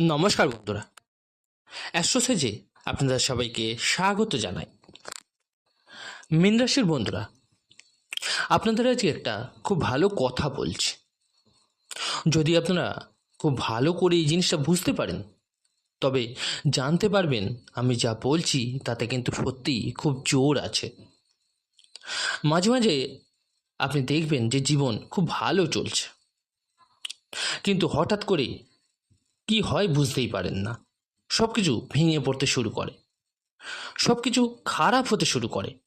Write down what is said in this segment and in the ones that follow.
নমস্কার বন্ধুরা। অ্যাস্ট্রোসেজে আপনাদের সবাইকে স্বাগত জানাই। মীন রাশির বন্ধুরা, আপনাদের আজকে একটা খুব ভালো কথা বলছি। যদি আপনারা খুব ভালো করে এই জিনিসটা বুঝতে পারেন, তবে জানতে পারবেন আমি যা বলছি তাতে কিন্তু সত্যি খুব জোর আছে। মাঝে মাঝে আপনি দেখবেন যে জীবন খুব ভালো চলছে। কিন্তু হঠাৎ করে কি হয় বুঝতেই পারেন না। সব কিছু ভেঙে পড়তে শুরু করে। সব কিছু খারাপ হতে শুরু করে।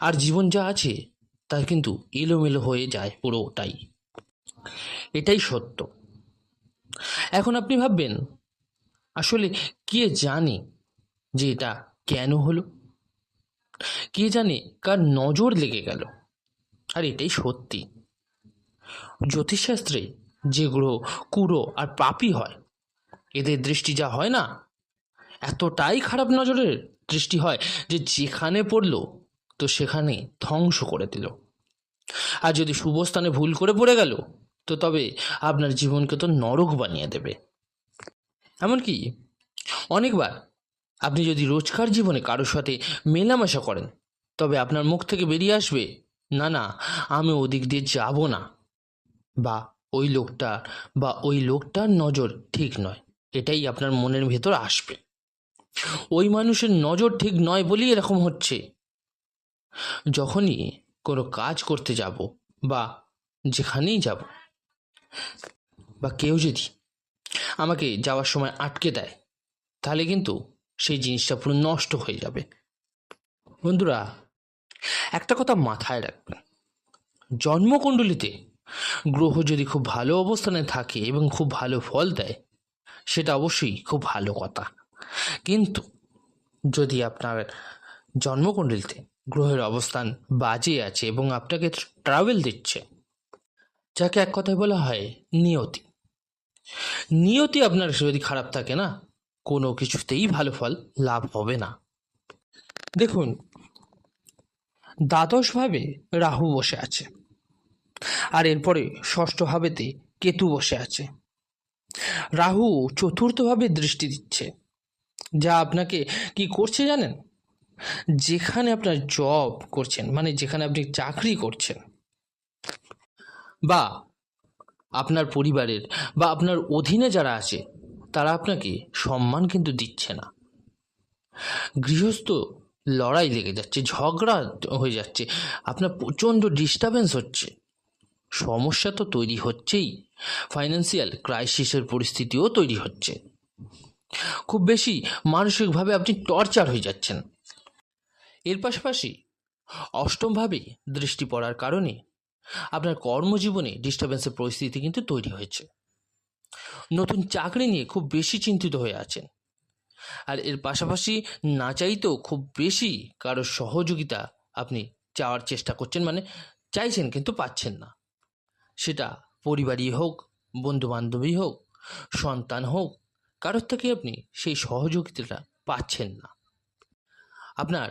আর জীবন যা আছে তা কিন্তু এলোমেলো হয়ে যায় পুরোটাই। এটাই সত্য। এখন আপনি ভাববেন, আসলে কে জানে যে এটা কেন হলো? কে জানে কার নজর লেগে গেল? আর এটাই সত্যি। জ্যোতিষশাস্ত্রে যে গ্রহ কুড়ো আর পাপি হয়, এদের দৃষ্টি যা হয় না, এতটাই খারাপ নজরের দৃষ্টি হয় যে যেখানে পড়ল, তো সেখানে ধ্বংস করে দিল। আর যদি শুভস্থানে ভুল করে পড়ে গেল, তো তবে আপনার জীবনকে তো নরক বানিয়ে দেবে। এমনকি অনেকবার আপনি যদি রোজকার জীবনে কারোর সাথে মেলামেশা করেন, তবে আপনার মুখ থেকে বেরিয়ে আসবে, না না, আমি ওদিক দিয়ে যাব না বা ওই লোকটা বা ওই লোকটার নজর ঠিক নয়। এটাই আপনার মনের ভেতর আসবে। ওই মানুষের নজর ঠিক নয় বলেই এরকম হচ্ছে। যখনই কোনো কাজ করতে যাব বা যেখানেই যাব বা কেউ যদি আমাকে যাওয়ার সময় আটকে দেয়, তাহলে কিন্তু সেই জিনিসটা পুরো নষ্ট হয়ে যাবে। বন্ধুরা, একটা কথা মাথায় রাখবেন। জন্মকুণ্ডলিতে গ্রহ যদি খুব ভালো অবস্থানে থাকে এবং খুব ভালো ফল দেয়, সেটা অবশ্যই খুব ভালো কথা। কিন্তু যদি আপনার জন্মকুণ্ডলিতে গ্রহের অবস্থান বাজে আছে এবং আপনাকে ট্রাভেল দিচ্ছে, যাকে এক কথায় বলা হয় নিয়তি। নিয়তি আপনার যদি খারাপ থাকে না, কোনো কিছুতেই ভালো ফল লাভ হবে না। দেখুন, দ্বাদশভাবে রাহু বসে আছে। আর এরপরে ষষ্ঠ ভাবেতে কেতু বসে আছে। রাহু চতুর্থভাবে দৃষ্টি দিচ্ছে। যা আপনাকে কি করছে জানেন? যেখানে আপনার জব করছেন মানে যেখানে আপনি চাকরি করছেন। বা আপনার পরিবারের বা আপনার অধীনে যারা আছে, তারা আপনাকে সম্মান কিন্তু দিচ্ছে না। গৃহস্থ লড়াই লেগে যাচ্ছে, ঝগড়া হয়ে যাচ্ছে, আপনার প্রচণ্ড ডিস্টারবেন্স হচ্ছে। সমস্যা তো তৈরি হচ্ছেই। ফাইন্যান্সিয়াল ক্রাইসিসের পরিস্থিতিও তৈরি হচ্ছে। খুব বেশি মানসিকভাবে আপনি টর্চার হয়ে যাচ্ছেন। এর পাশাপাশি অষ্টমভাবে দৃষ্টি পড়ার কারণে আপনার কর্মজীবনে ডিস্টারবেন্সের পরিস্থিতি কিন্তু তৈরি হয়েছে। নতুন চাকরি নিয়ে খুব বেশি চিন্তিত হয়ে আছেন। আর এর পাশাপাশি না চাইতেও খুব বেশি কারোর সহযোগিতা আপনি চাওয়ার চেষ্টা করছেন মানে চাইছেন কিন্তু পাচ্ছেন না। সেটা পরিবারই হোক বন্ধু বান্ধবী হোক, সন্তান হোক, কারোর থেকে আপনি সেই সহযোগিতাটা পাচ্ছেন না। আপনার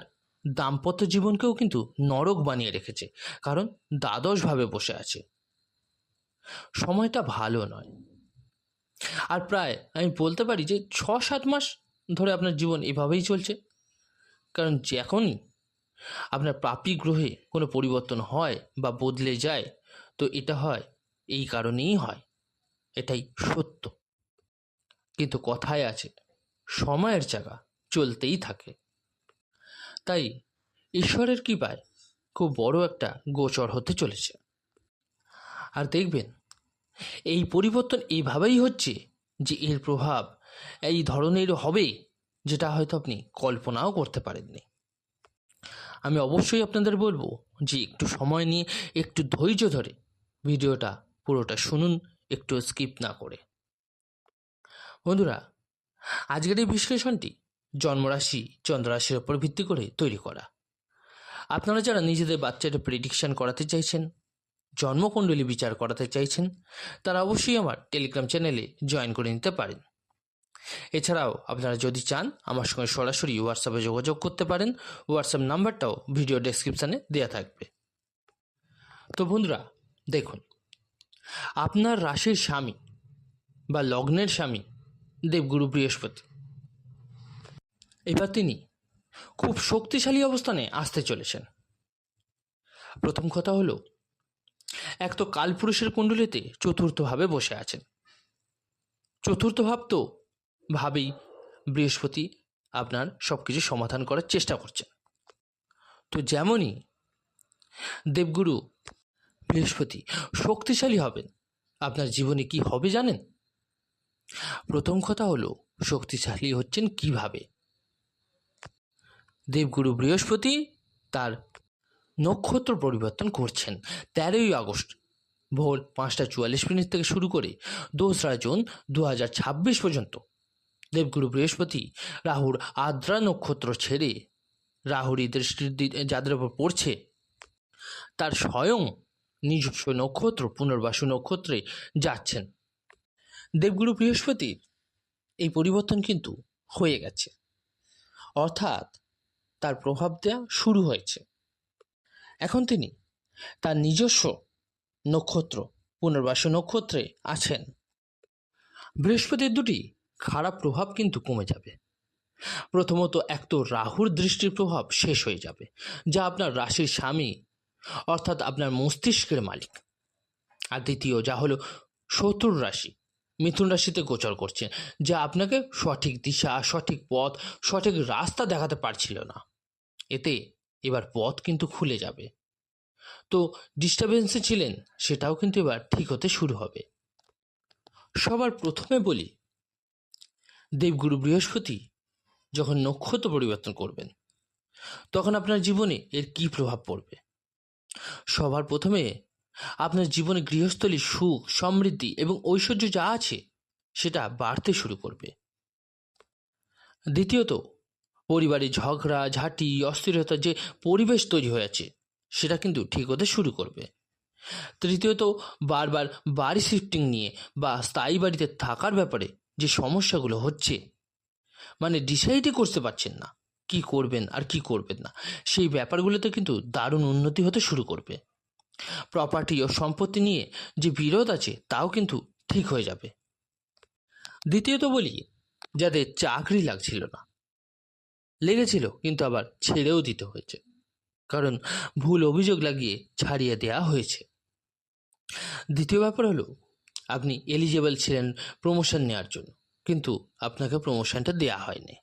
দাম্পত্য জীবনকেও কিন্তু নরক বানিয়ে রেখেছে, কারণ দ্বাদশভাবে বসে আছে। সময়টা ভালো নয়। আর প্রায় আমি বলতে পারি যে ছ সাত মাস ধরে আপনার জীবন এভাবেই চলছে, কারণ যখনই আপনার প্রাপী গ্রহে কোনো পরিবর্তন হয় বা বদলে যায় তো এটা হয়, এই কারণেই হয়। এটাই সত্য। কিন্তু কথায় আছে, সময়ের জায়গা চলতেই থাকে। তাই ঈশ্বরের কৃপায় খুব বড় একটা গোচর হতে চলেছে। আর দেখবেন, এই পরিবর্তন এইভাবেই হচ্ছে যে এর প্রভাব এই ধরনের হবে যেটা হয়তো আপনি কল্পনাও করতে পারেননি। আমি অবশ্যই আপনাদের বলব যে একটু সময় নিয়ে, একটু ধৈর্য ধরে ভিডিওটা পুরোটা শুনুন, একটু স্কিপ না করে। বন্ধুরা, আজকের এই বিশ্লেষণটি জন্মরাশি চন্দ্ররাশির ওপর ভিত্তি করে তৈরি করা। আপনারা যারা নিজেদের বাচ্চাটা প্রেডিকশন করাতে চাইছেন, জন্মকুণ্ডলী বিচার করাতে চাইছেন, তারা অবশ্যই আমার টেলিগ্রাম চ্যানেলে জয়েন করে নিতে পারেন। এছাড়াও আপনারা যদি চান, আমার সঙ্গে সরাসরি হোয়াটসঅ্যাপে যোগাযোগ করতে পারেন হোয়াটসঅ্যাপ নাম্বারটাও ভিডিও ডেসক্রিপশানে দেওয়া থাকবে। তো বন্ধুরা দেখুন, আপনার রাশির স্বামী বা লগ্নের স্বামী দেবগুরু বৃহস্পতি। এবার তিনি খুব শক্তিশালী অবস্থানে আসতে চলেছেন। প্রথম কথা হলো, এক তো কালপুরুষের কুণ্ডলিতে চতুর্থভাবে বসে আছেন। চতুর্থ ভাব তো ভাবেই বৃহস্পতি আপনার সব কিছু সমাধান করার চেষ্টা করছেন। তো যেমনই দেবগুরু বৃহস্পতি, শক্তিশালী হবেন। আপনার জীবনে কি হবে জানেন? প্রথম কথা হলো, শক্তিশালী হচ্ছেন কীভাবে? দেবগুরু বৃহস্পতি তার নক্ষত্র পরিবর্তন করছেন তেরোই আগস্ট, ভোর পাঁচটা চুয়াল্লিশ মিনিট থেকে শুরু করে দোসরা জুন দু হাজার ছাব্বিশ পর্যন্ত। দেবগুরু বৃহস্পতি রাহুর আদ্রা নক্ষত্র ছেড়ে রাহুরই দৃষ্টির যাদের উপর পড়ছে, তার স্বয়ং নিজস্ব নক্ষত্র, পুনর্বাসু নক্ষত্রে যাচ্ছেন। দেবগুরু বৃহস্পতির এই পরিবর্তন কিন্তু হয়ে গেছে। অর্থাৎ তার প্রভাব দেওয়া শুরু হয়েছে। এখন তিনি তার নিজস্ব নক্ষত্র, পুনর্বাসু নক্ষত্রে আছেন। বৃহস্পতির দুটি খারাপ প্রভাব কিন্তু কমে যাবে। প্রথমত, এক তো রাহুর দৃষ্টির প্রভাব শেষ হয়ে যাবে, যা আপনার রাশির স্বামী অর্থাৎ আপনার মস্তিষ্কের মালিক। আর দ্বিতীয়, যা হলো শত্রুর রাশি। মিথুন রাশিতে গোচর করছে যা আপনাকে সঠিক দিশা, সঠিক পথ, সঠিক রাস্তা দেখাতে পারছিল না। এতে এবার পথ কিন্তু খুলে যাবে। তো ডিস্টারবেন্সে ছিলেন, সেটাও কিন্তু এবার ঠিক হতে শুরু হবে। সবার প্রথমে বলি, দেবগুরু বৃহস্পতি যখন নক্ষত্র পরিবর্তন করবেন, তখন আপনার জীবনে এর কি প্রভাব পড়বে? সবার প্রথমে আপনার জীবনে গৃহস্থলী সুখ, সমৃদ্ধি এবং ঐশ্বর্য যা আছে সেটা বাড়তে শুরু করবে। দ্বিতীয়ত, পরিবারে ঝগড়া, ঝাঁটি অস্থিরতার যে পরিবেশ তৈরি হয়েছে সেটা কিন্তু ঠিক হতে শুরু করবে। তৃতীয়ত, বারবার বাড়ি শিফটিং নিয়ে বা স্থায়ী বাড়িতে থাকার ব্যাপারে যে সমস্যাগুলো হচ্ছে মানে ডিসাইডই করতে পারছেন না। কি করবেন আর কি করবেন না। সেই ব্যাপারগুলোতে কিন্তু দারুণ উন্নতি হতে শুরু করবে। প্রপার্টি ও সম্পত্তি নিয়ে যে বিরোধ আছে, তাও কিন্তু ঠিক হয়ে যাবে। দ্বিতীয়ত বলি, যাদের চাকরি লাগছিল না। লেগেছিল, কিন্তু আবার ছেড়েও দিতে হয়েছে। কারণ ভুল অভিযোগ লাগিয়ে ছাড়িয়ে দেওয়া হয়েছে। দ্বিতীয় ব্যাপার হলো, আপনি এলিজেবল ছিলেন প্রমোশন নেওয়ার জন্য, কিন্তু আপনাকে প্রমোশনটা দেওয়া হয়নি।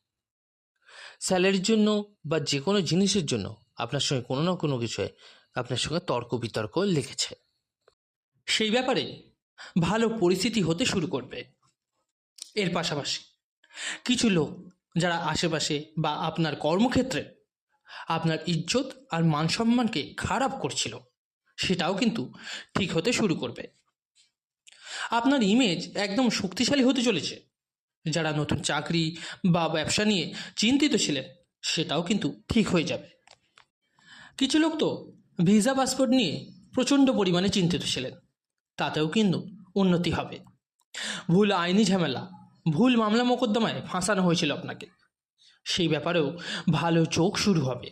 স্যালারির জন্য বা যে কোনো জিনিসের জন্য আপনার সঙ্গে কোনো না কোনো বিষয়ে আপনার সঙ্গে তর্ক বিতর্ক লেগেছে। সেই ব্যাপারে ভালো পরিস্থিতি হতে শুরু করবে। এর পাশাপাশি কিছু লোক যারা আশেপাশে বা আপনার কর্মক্ষেত্রে আপনার ইজ্জত আর মান সম্মানকে খারাপ করছিল, সেটাও কিন্তু ঠিক হতে শুরু করবে। আপনার ইমেজ একদম শক্তিশালী হতে চলেছে। যারা নতুন চাকরি বা ব্যবসা নিয়ে চিন্তিত ছিলেন, সেটাও কিন্তু ঠিক হয়ে যাবে। কিছু লোক তো ভিসা, পাসপোর্ট নিয়ে প্রচণ্ড পরিমাণে চিন্তিত ছিলেন। তাতেও কিন্তু উন্নতি হবে। ভুল আইনি ঝামেলা, ভুল মামলা মোকদ্দমায় ফাঁসানো হয়েছিল আপনাকে। সেই ব্যাপারেও ভালো চোখ শুরু হবে।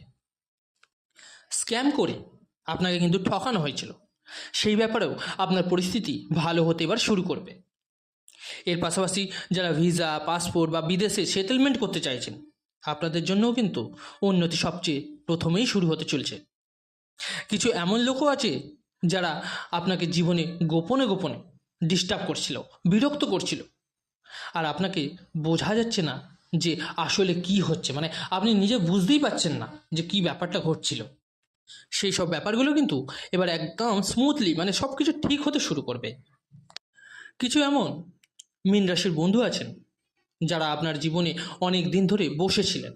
স্ক্যাম করে আপনাকে কিন্তু ঠকানো হয়েছিল। সেই ব্যাপারেও আপনার পরিস্থিতি ভালো হতে এবার শুরু করবে। এর পাশাপাশি যারা ভিসা, পাসপোর্ট বা বিদেশে সেটেলমেন্ট করতে চাইছেন, আপনাদের জন্যও কিন্তু উন্নতি সবচেয়ে প্রথমেই শুরু হতে চলছে। কিছু এমন লোকও আছে যারা আপনাকে জীবনে গোপনে গোপনে ডিস্টার্ব করছিল, বিরক্ত করছিল। আর আপনাকে বোঝা যাচ্ছে না যে আসলে কি হচ্ছে মানে আপনি নিজে বুঝতেই পারছেন না যে কি ব্যাপারটা ঘটছিল। সেই সব ব্যাপারগুলো কিন্তু এবার একদম স্মুথলি মানে সব কিছু ঠিক হতে শুরু করবে। কিছু এমন মীন রাশির বন্ধু আছেন, যারা আপনার জীবনে অনেক দিন ধরে বসেছিলেন।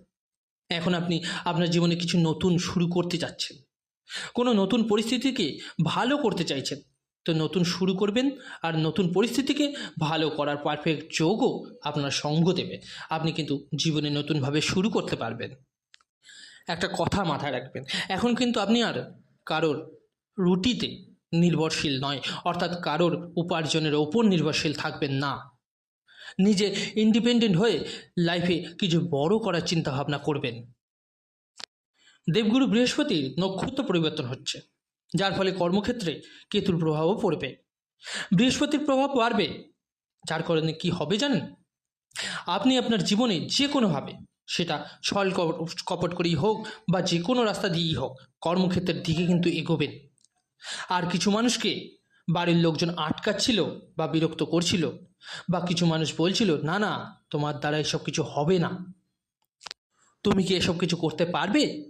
এখন আপনি আপনার জীবনে কিছু নতুন শুরু করতে যাচ্ছেন কোনো নতুন পরিস্থিতিকে ভালো করতে চাইছেন। তো নতুন শুরু করবেন আর নতুন পরিস্থিতিকে ভালো করার পারফেক্ট যোগও আপনার সঙ্গ দেবে। আপনি কিন্তু জীবনে নতুনভাবে শুরু করতে পারবেন। একটা কথা মাথায় রাখবেন, এখন কিন্তু আপনি আর কারোর রুটিতে নির্ভরশীল নয়, অর্থাৎ কারোর উপার্জনের ওপর নির্ভরশীল থাকবেন না। নিজে ইন্ডিপেন্ডেন্ট হয়ে লাইফে কিছু বড় করার চিন্তা ভাবনা করবেন। দেবগুরু বৃহস্পতির নক্ষত্র পরিবর্তন হচ্ছে, যার ফলে কর্মক্ষেত্রে কেতুর প্রভাবও পড়বে। বৃহস্পতির প্রভাব বাড়বে, যার কারণে কি হবে জানেন? আপনি আপনার জীবনে যে কোনোভাবে সেটা কপ- কপট করেই হোক বা যে কোনো রাস্তা দিয়েই হোক, কর্মক্ষেত্রের দিকে কিন্তু এগোবেন। আর কিছু মানুষকে বাড়ির লোকজন আটকাচ্ছিল বা বিরক্ত করছিল বা কিছু মানুষ বলছিল, না না, তোমার দ্বারা এসব কিছু হবে না। তুমি কি এসব কিছু করতে পারবে?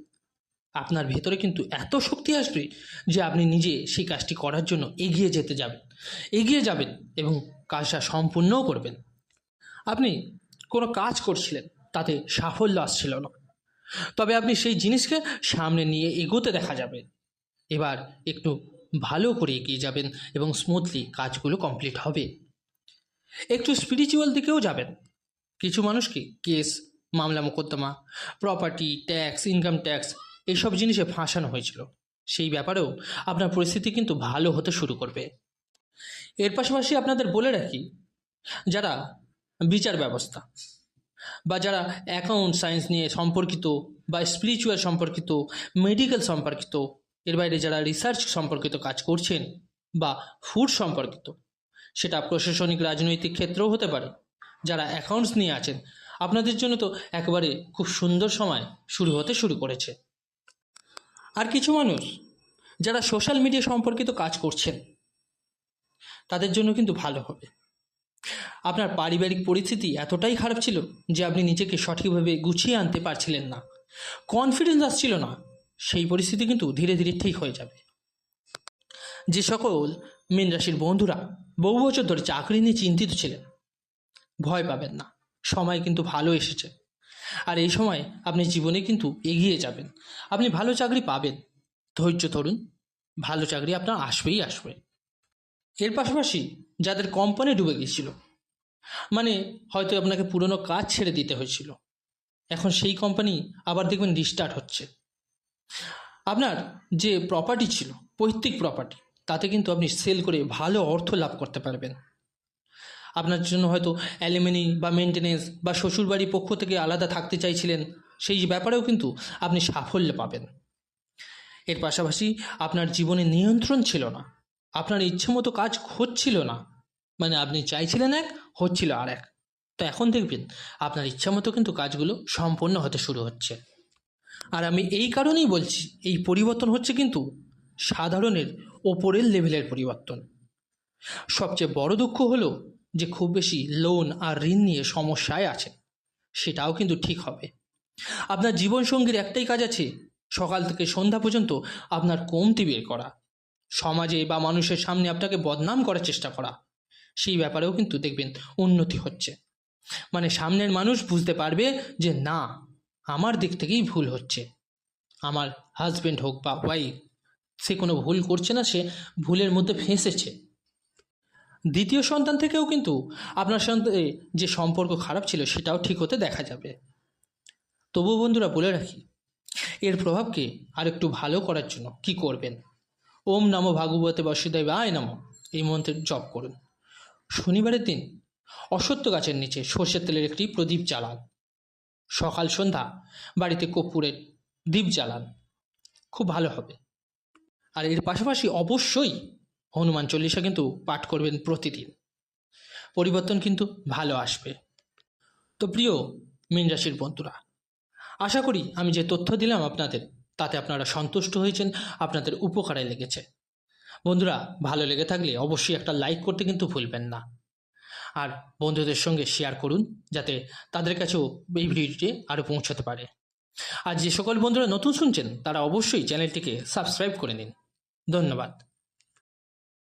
আপনার ভেতরে কিন্তু এত শক্তি আসবে যে আপনি নিজে সেই কাজটি করার জন্য এগিয়ে যেতে যাবেন, এগিয়ে যাবেন এবং কাজটা সম্পূর্ণও করবেন। আপনি কোনো কাজ করছিলেন, তাতে সাফল্য আসছিল না। তবে আপনি সেই জিনিসকে সামনে নিয়ে এগোতে দেখা যাবে। এবার একটু ভালো করে এগিয়ে যাবেন এবং স্মুথলি কাজগুলো কমপ্লিট হবে। একটু স্পিরিচুয়াল দিকেও যাবেন। কিছু মানুষকে কেস মামলা মোকদ্দমা প্রপার্টি ট্যাক্স ইনকাম ট্যাক্স এসব জিনিসে ফাঁসানো হয়েছিল। সেই ব্যাপারেও আপনার পরিস্থিতি কিন্তু ভালো হতে শুরু করবে। এর পাশাপাশি আপনাদের বলে রাখি, যারা বিচার ব্যবস্থা বা যারা অ্যাকাউন্ট সায়েন্স নিয়ে সম্পর্কিত বা স্পিরিচুয়াল সম্পর্কিত মেডিকেল সম্পর্কিত এর বাইরে যারা রিসার্চ সম্পর্কিত কাজ করছেন বা ফুড সম্পর্কিত, সেটা প্রশাসনিক রাজনৈতিক ক্ষেত্রেও হতে পারে। যারা অ্যাকাউন্টস নিয়ে আছেন, আপনাদের জন্য তো একবারে খুব সুন্দর সময় শুরু হতে শুরু করেছে। আর কিছু মানুষ, যারা সোশ্যাল মিডিয়া সম্পর্কিত কাজ করছেন, তাদের জন্য কিন্তু ভালো হবে। আপনার পারিবারিক পরিস্থিতি এতটাই খারাপ ছিল যে আপনি নিজেকে সঠিকভাবে গুছিয়ে আনতে পারছিলেন না। কনফিডেন্স আসছিল না। সেই পরিস্থিতি কিন্তু ধীরে ধীরে ঠিক হয়ে যাবে। যে সকল মীন রাশির বন্ধুরা বহু বছর ধরে চাকরি নিয়ে চিন্তিত ছিলেন, ভয় পাবেন না, সময় কিন্তু ভালো এসেছে। আর এই সময় আপনি জীবনে কিন্তু এগিয়ে যাবেন, আপনি ভালো চাকরি পাবেন। ধৈর্য ধরুন, ভালো চাকরি আপনার আসবেই আসবে। এর পাশাপাশি যাদের কোম্পানি ডুবে গিয়েছিল মানে হয়তো আপনাকে পুরনো কাজ ছেড়ে দিতে হয়েছিল, এখন সেই কোম্পানি আবার দেখবেন রিস্টার্ট হচ্ছে। আপনার যে প্রপার্টি ছিল, পৈতৃক প্রপার্টি তাতে কিন্তু আপনি সেল করে ভালো অর্থ লাভ করতে পারবেন। আপনার জন্য হয়তো অ্যালিমিনি বা মেনটেনেন্স বা শ্বশুরবাড়ির পক্ষ থেকে আলাদা থাকতে চাইছিলেন, সেই ব্যাপারেও কিন্তু আপনি সাফল্য পাবেন। এর পাশাপাশি আপনার জীবনে নিয়ন্ত্রণ ছিল না, আপনার ইচ্ছে মতো কাজ হচ্ছিল না মানে আপনি চাইছিলেন এক, হচ্ছিল আর এক। তো এখন দেখবেন, আপনার ইচ্ছা মতো কিন্তু কাজগুলো সম্পূর্ণ হতে শুরু হচ্ছে। আর আমি এই কারণেই বলছি, এই পরিবর্তন হচ্ছে কিন্তু সাধারণের ওপরের লেভেলের পরিবর্তন। সবচেয়ে বড় দুঃখ হলো যে খুব বেশি লোন আর ঋণ নিয়ে সমস্যায় আছেন সেটাও কিন্তু ঠিক হবে। আপনার জীবনসঙ্গীর একটাই কাজ আছে, সকাল থেকে সন্ধ্যা পর্যন্ত আপনার কমতি বের করা। সমাজে বা মানুষের সামনে আপনাকে বদনাম করার চেষ্টা করা, সেই ব্যাপারেও কিন্তু দেখবেন উন্নতি হচ্ছে। মানে সামনের মানুষ বুঝতে পারবে যে না আমার দিক থেকেই ভুল হচ্ছে। আমার হাজবেন্ড হোক বা ওয়াইফ সে কোনো ভুল করছে না, সে ভুলের মধ্যে ফেঁসেছে। দ্বিতীয় সন্তান থেকেও কিন্তু আপনার সঙ্গে যে সম্পর্ক খারাপ ছিল, সেটাও ঠিক হতে দেখা যাবে। তবুও বন্ধুরা বলে রাখি, এর প্রভাবকে আরেকটু ভালো করার জন্য কি করবেন? ওম নমো ভাগবতে বসুদেব আয় নমো। এই মন্ত্রের জপ করুন। শনিবারের দিন অসত্য গাছের নিচে সর্ষের তেলের একটি প্রদীপ জ্বালান। সকাল সন্ধ্যা, বাড়িতে কর্পূরের দ্বীপ জ্বালান। খুব ভালো হবে। আর এর পাশাপাশি অবশ্যই হনুমান চল্লিশা কিন্তু পাঠ করবেন প্রতিদিন। পরিবর্তন কিন্তু ভালো আসবে। তো প্রিয় মীন রাশির বন্ধুরা, আশা করি আমি যে তথ্য দিলাম আপনাদের, তাতে আপনারা সন্তুষ্ট হয়েছেন, আপনাদের উপকারে লেগেছে। বন্ধুরা, ভালো লেগে থাকলে অবশ্যই একটা লাইক করতে কিন্তু ভুলবেন না। আর বন্ধুদের সঙ্গে শেয়ার করুন, যাতে তাদের কাছেও এই ভিডিওটি আরও পৌঁছাতে পারে। আর যে সকল বন্ধুরা নতুন শুনছেন, তারা অবশ্যই চ্যানেলটিকে সাবস্ক্রাইব করে নিন। ধন্যবাদ।